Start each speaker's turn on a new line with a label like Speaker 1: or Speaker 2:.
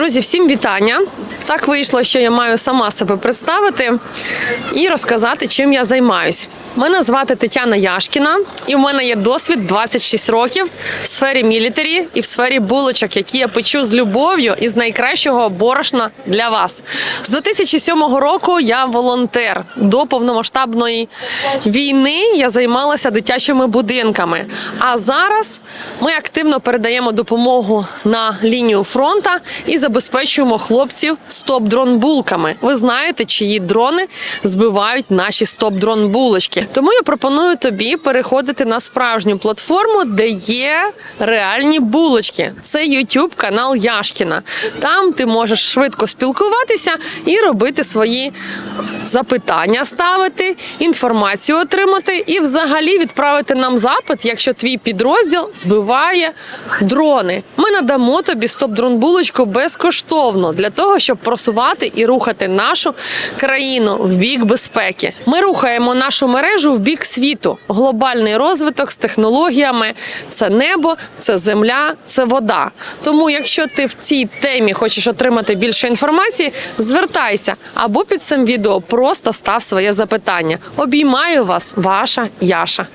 Speaker 1: Друзі, всім вітання! Так вийшло, що я маю сама себе представити і розказати, чим я займаюсь. Мене звати Тетяна Яшкіна, і в мене є досвід 26 років в сфері мілітарі і в сфері булочок, які я печу з любов'ю і з найкращого борошна для вас. З 2007 року я волонтер. До повномасштабної війни я займалася дитячими будинками. А зараз ми активно передаємо допомогу на лінію фронта і забезпечуємо хлопців стоп-дрон булками. Ви знаєте, чиї дрони збивають наші стоп-дрон булочки. Тому я пропоную тобі переходити на справжню платформу, де є реальні булочки. Це YouTube канал Яшкіна. Там ти можеш швидко спілкуватися і робити свої запитання, ставити, інформацію отримати і взагалі відправити нам запит, якщо твій підрозділ збиває дрони. Ми надамо тобі стоп-дрон булочку безкоштовно для того, щоб просувати і рухати нашу країну в бік безпеки. Ми рухаємо нашу мережу в бік світу. Глобальний розвиток з технологіями це небо, це земля, це вода. Тому, якщо ти в цій темі хочеш отримати більше інформації, звертайся або під цим відео просто став своє запитання. Обіймаю вас, ваша Яша.